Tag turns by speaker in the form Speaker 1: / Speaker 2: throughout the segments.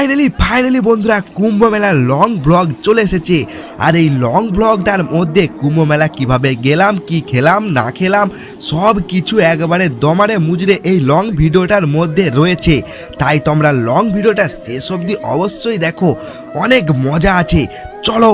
Speaker 1: Finally finally বন্ধুরা কুম্ভ মেলার long blog চলে এসেছে। আর এই লং ব্লগটার মধ্যে কুম্ভ মেলা কীভাবে গেলাম, কি খেলাম, না খেলাম সব কিছু একবারে দমারে মুজরে এই লং ভিডিওটার মধ্যে রয়েছে। তাই তোমরা লং ভিডিওটা শেষ অবধি অবশ্যই দেখো, অনেক মজা আছে। চলো!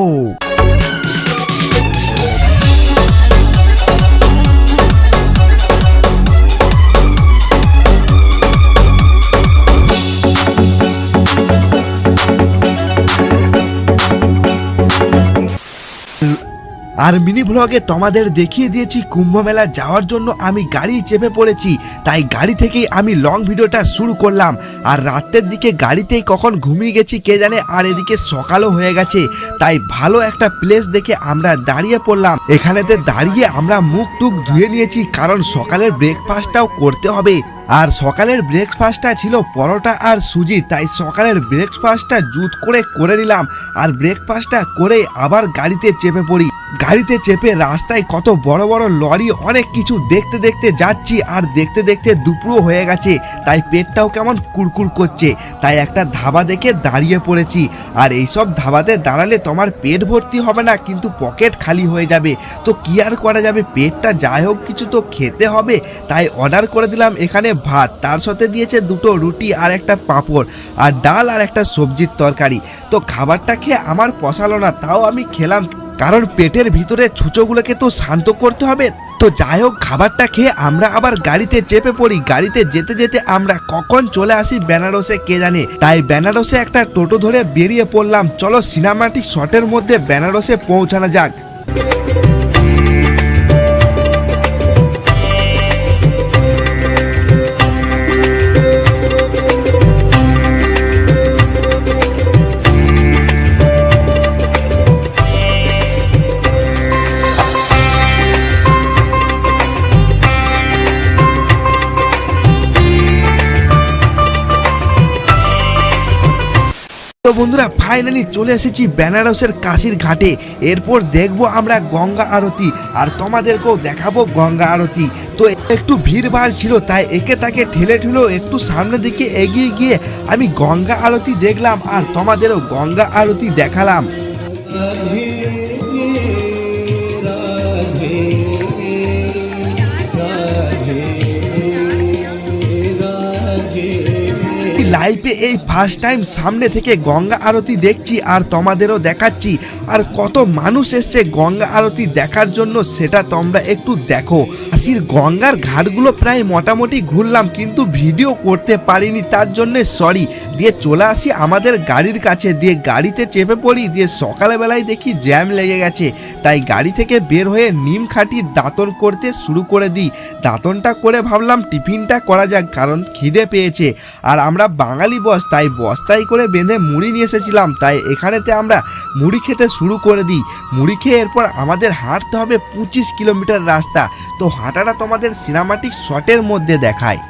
Speaker 1: আর মিনি ব্লগে তোমাদের দেখিয়ে দিয়েছি কুম্ভ মেলা যাওয়ার জন্য আমি গাড়ি চেপে পড়েছি, তাই গাড়ি থেকেই আমি লং ভিডিওটা শুরু করলাম। আর রাতের দিকে গাড়িতেই কখন ঘুমিয়ে গেছি কে জানে, আর এদিকে সকালও হয়ে গেছে, তাই ভালো একটা প্লেস দেখে আমরা দাঁড়িয়ে পড়লাম। এখানেতে দাঁড়িয়ে আমরা মুখ টুক ধুয়ে নিয়েছি, কারণ সকালের ব্রেকফাস্টটাও করতে হবে। আর সকালের ব্রেকফাস্টটা ছিল পরোটা আর সুজি, তাই সকালের ব্রেকফাস্টটা জুত করে করে নিলাম। আর ব্রেকফাস্টটা করে আবার গাড়িতে চেপে পড়ি। গাড়িতে চেপে রাস্তায় কত বড় বড় লরি অনেক কিছু দেখতে দেখতে যাচ্ছি আর দেখতে দেখতে দুপুরও হয়ে গেছে। তাই পেটটাও কেমন কুড়কুড় করছে। তাই একটা ধাবা দেখে দাঁড়িয়ে পড়েছি। আর এইসব ধাবাতে দাঁড়ালে তোমার পেট ভর্তি হবে না, কিন্তু পকেট খালি হয়ে যাবে। তো কি আর করা যাবে? পেটটা যাই হোক, কিছু তো খেতে হবে। তাই অর্ডার করে দিলাম এখানে ভাত। তার সাথে দিয়েছে দুটো রুটি আর একটা পাঁপড় আর ডাল আর একটা সবজির তরকারি। তো খাবারটা খেয়ে আমার পশালো না, তাও আমি খেলাম। কারণ পেটের ভিতরে ছুঁচোগুলোকে তো শান্ত করতে হবে। তো যাই হোক, খাবারটা খেয়ে আমরা আবার গাড়িতে চেপে পড়ি। গাড়িতে যেতে যেতে আমরা কখন চলে আসি বেনারসে, কে জানে? তাই বেনারসে একটা টোটো ধরে বেরিয়ে পড়লাম। চলো সিনেমাটিক শটের মধ্যে বেনারসে পৌঁছানো যাক। বন্ধুরা ফাইনালি চলে এসেছি বেনারসের কাশির ঘাটে। এরপর দেখব আমরা গঙ্গা আরতি আর তোমাদেরকেও দেখাবো গঙ্গা আরতি। তো একটু ভিড় ভাড় ছিল, তাই একে তাকে ঠেলে ঠুলো একটু সামনের দিকে এগিয়ে গিয়ে আমি গঙ্গা আরতি দেখলাম আর তোমাদেরও গঙ্গা আরতি দেখালাম। লাইফে এই ফার্স্ট টাইম সামনে থেকে গঙ্গা আরতি দেখছি আর তোমাদেরও দেখাচ্ছি। আর কত মানুষ এসছে গঙ্গা আরতি দেখার জন্য সেটা তোমরা একটু দেখো। আসির গঙ্গার ঘাটগুলো প্রায় মোটামুটি ঘুরলাম কিন্তু ভিডিও করতে পারিনি, তার জন্য সরি দিয়ে চলে আসি আমাদের গাড়ির কাছে। দিয়ে গাড়িতে চেপে পড়ি, দিয়ে সকালবেলায় দেখি জ্যাম লেগে গেছে। তাই গাড়ি থেকে বের হয়ে নিম খাটি দাঁতন করতে শুরু করে দিই। দাঁতনটা করে ভাবলাম টিফিনটা করা যাক, কারণ খিদে পেয়েছে। আর আমরা বাঙালি বস, তাই বস্তায় করে বেঁধে মুড়ি নিয়ে এসেছিলাম। তাই এখানেতে আমরা মুড়ি খেতে শুরু করে দিই। মুড়ি খেয়ে এরপর আমাদের হাঁটতে হবে পঁচিশ কিলোমিটার রাস্তা। তো হাঁটাটা তোমাদের সিনেমাটিক শটের মধ্যে দেখায়।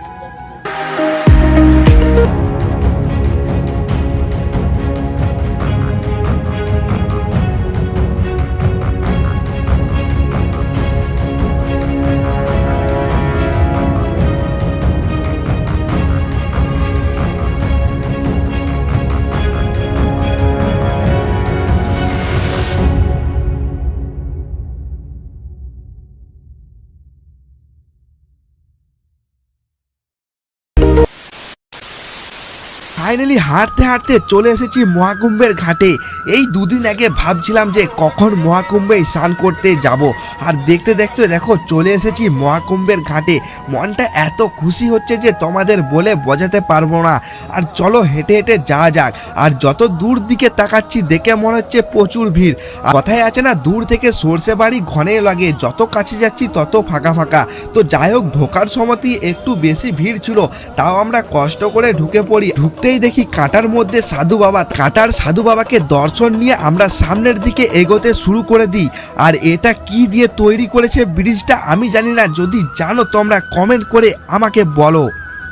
Speaker 1: ফাইনালি হাঁটতে হাঁটতে চলে এসেছি মহাকুম্ভের ঘাটে। এই দুদিন আগে ভাবছিলাম যে কখন মহাকুম্ভে স্নান করতে যাব। আর দেখতে দেখতে দেখো চলে এসেছি মহাকুম্ভের ঘাটে। মনটা এত খুশি হচ্ছে যে তোমাদের বলে বোঝাতে পারব না। আর চলো হেঁটে হেঁটে যাওয়া যাক। আর যত দূর দিকে তাকাচ্ছি দেখে মনে হচ্ছে প্রচুর ভিড়। আর কথায় আছে না, দূর থেকে সর্ষে বাড়ি ঘনে লাগে। যত কাছে যাচ্ছি তত ফাঁকা ফাঁকা। তো যাই হোক, ঢোকার সময়তেই একটু বেশি ভিড় ছিল। তাও আমরা কষ্ট করে ঢুকে পড়ি। ঢুকতেই দেখি কাটার মধ্যে সাধু বাবা, কাটার সাধু বাবাকে দর্শন নিয়ে আমরা সামনের দিকে এগোতে শুরু করে দিই। আর এটা কি দিয়ে তৈরি করেছে ব্রিজটা আমি জানি না, যদি জানো তোমরা কমেন্ট করে আমাকে বলো।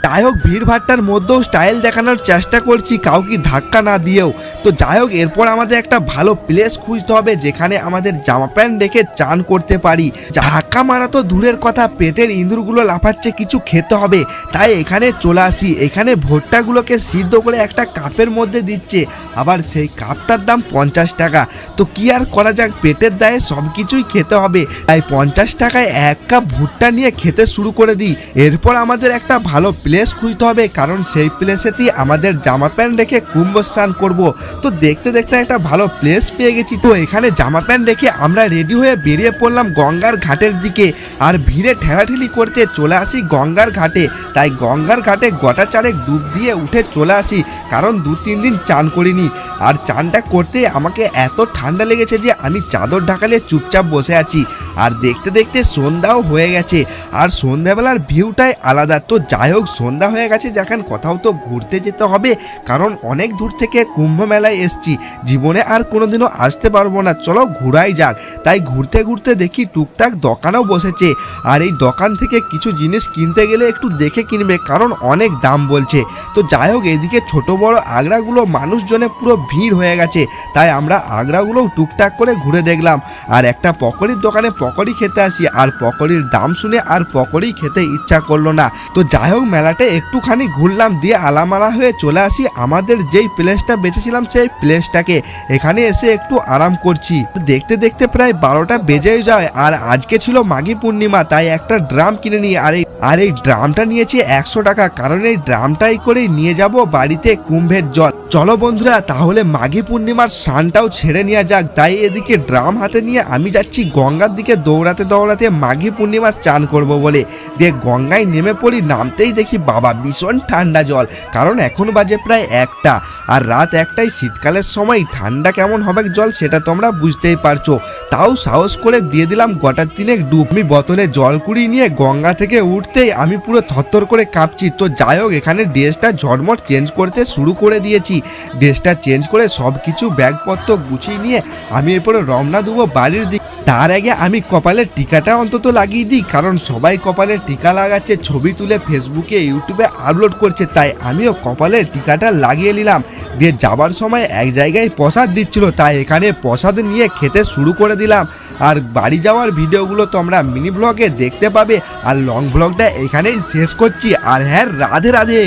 Speaker 1: যাই হোক ভিড় ভাট্টার মধ্যেও স্টাইল দেখানোর চেষ্টা করছি, কাউকে ধাক্কা না দিয়েও। তো যাই হোক, এরপর আমাদের একটা ভালো প্লেস খুঁজতে হবে, যেখানে আমাদের জামা প্যান্ট রেখে চান করতে পারি। ধাক্কা মারা তো দূরের কথা, পেটের ইঁদুরগুলো লাফাচ্ছে, কিছু খেতে হবে। তাই এখানে চলে আসি। এখানে ভুট্টাগুলোকে সিদ্ধ করে একটা কাপের মধ্যে দিচ্ছে। আবার সেই কাপটার দাম পঞ্চাশ টাকা। তো কি আর করা যাক, পেটের দায়ে সব কিছুই খেতে হবে। তাই পঞ্চাশ টাকায় এক কাপ ভুট্টা নিয়ে খেতে শুরু করে দিই। এরপর আমাদের একটা ভালো প্লেস খুঁজতে হবে, কারণ সেই প্লেসেতেই আমাদের জামা প্যান্ট রেখে কুম্ভ স্নান করব। তো দেখতে দেখতে একটা ভালো প্লেস পেয়ে গেছি। তো এখানে জামা প্যান্ট রেখে আমরা রেডি হয়ে বেরিয়ে পড়লাম গঙ্গার ঘাটের দিকে। আর ভিড়ে ঠেলাঠেলি করতে চলে আসি গঙ্গার ঘাটে। তাই গঙ্গার ঘাটে গোটা চারেক ডুব দিয়ে উঠে চলে আসি, কারণ দু তিন দিন চান করিনি। আর চানটা করতে আমাকে এত ঠান্ডা লেগেছে যে আমি চাদর ঢাকালে চুপচাপ বসে আছি। আর দেখতে দেখতে সন্ধ্যাও হয়ে গেছে। আর সন্ধ্যাবেলার ভিউটাই আলাদা। তো যাই হোক সন্ধ্যা হয়ে গেছে যখন কোথাও তো ঘুরতে যেতে হবে, কারণ অনেক দূর থেকে কুম্ভ মেলায় এসছি। জীবনে আর কোনোদিনও আসতে পারব না। চলো ঘুরাই যাক। তাই ঘুরতে ঘুরতে দেখি টুকটাক দোকানও বসেছে। আর এই দোকান থেকে কিছু জিনিস কিনতে গেলে একটু দেখে কিনবে, কারণ অনেক দাম বলছে। তো যাই হোক, এদিকে ছোট বড় আগ্রাগুলো মানুষজনে পুরো ভিড় হয়ে গেছে। তাই আমরা আগ্রাগুলোও টুকটাক করে ঘুরে দেখলাম। আর একটা পকোড়ির দোকানে পকোড়ি খেতে আসি। আর পকোড়ির দাম শুনে আর পকোড়ি খেতে ইচ্ছা করল না। তো যাই হোক মেলাটা একটুখানি ঘুরলাম, দিয়ে আলামালা হয়ে চলে আসি আমাদের যেই প্লেসটা বেঁচেছিলাম সেই প্লেসটাকে এখানে এসে একটু আরাম করছি। দেখতে দেখতে প্রায় বারোটা বেজেই যায়, আর আজকে ছিল মাঘী পূর্ণিমা, তাই একটা ড্রাম কিনে নিই আর এই আর এই ড্রামটা নিয়েছি একশো টাকা, কারণ এই ড্রামটাই করেই নিয়ে যাব বাড়িতে কুম্ভের জল। চলো বন্ধুরা, তাহলে মাঘী পূর্ণিমার স্নানটাও ছেড়ে নেওয়া যাক। তাই এদিকে ড্রাম হাতে নিয়ে আমি যাচ্ছি গঙ্গার দিকে দৌড়াতে দৌড়াতে মাঘী পূর্ণিমার চান করব বলে। দিয়ে গঙ্গায় নেমে পড়ি, নামতেই দেখি বাবা ভীষণ ঠান্ডা জল, কারণ এখন বাজে প্রায় একটা। আর রাত একটাই, শীতকালের সময় ঠান্ডা কেমন হবে জল সেটা তোমরা বুঝতেই পারছ। তাও সাহস করে দিয়ে দিলাম গোটা তিনেক ডুব। আমি বোতলে জল কুড়ি নিয়ে গঙ্গা থেকে উঠতেই আমি পুরো থরথর করে কাঁপছি। তো যাই হোক, এখানে ড্রেসটা ঝটমট চেঞ্জ করতে শুরু করে দিয়েছি। ড্রেসটা চেঞ্জ করে সব কিছু ব্যাগপত্র গুছিয়ে নিয়ে আমি এরপরে রওনা দেবো বাড়ির দিকে। তার আগে আমি কপালের টিকাটা অন্তত লাগিয়ে দিই, কারণ সবাই কপালের টিকা লাগাচ্ছে, ছবি তুলে ফেসবুকে, ইউটিউবে আপলোড করছে, তাই আমিও কপালের টিকাটা লাগিয়ে নিলাম। দিয়ে যাবার সময় এক জায়গায় প্রসাদ দিচ্ছিল, তাই এখানে প্রসাদ নিয়ে খেতে শুরু করে দিলাম। আর বাড়ি যাওয়ার ভিডিওগুলো তোমরা মিনি ব্লগে দেখতে পাবে। আর লং ব্লগটা এখানেই শেষ করছি। আর হ্যাঁ রাধে রাধে।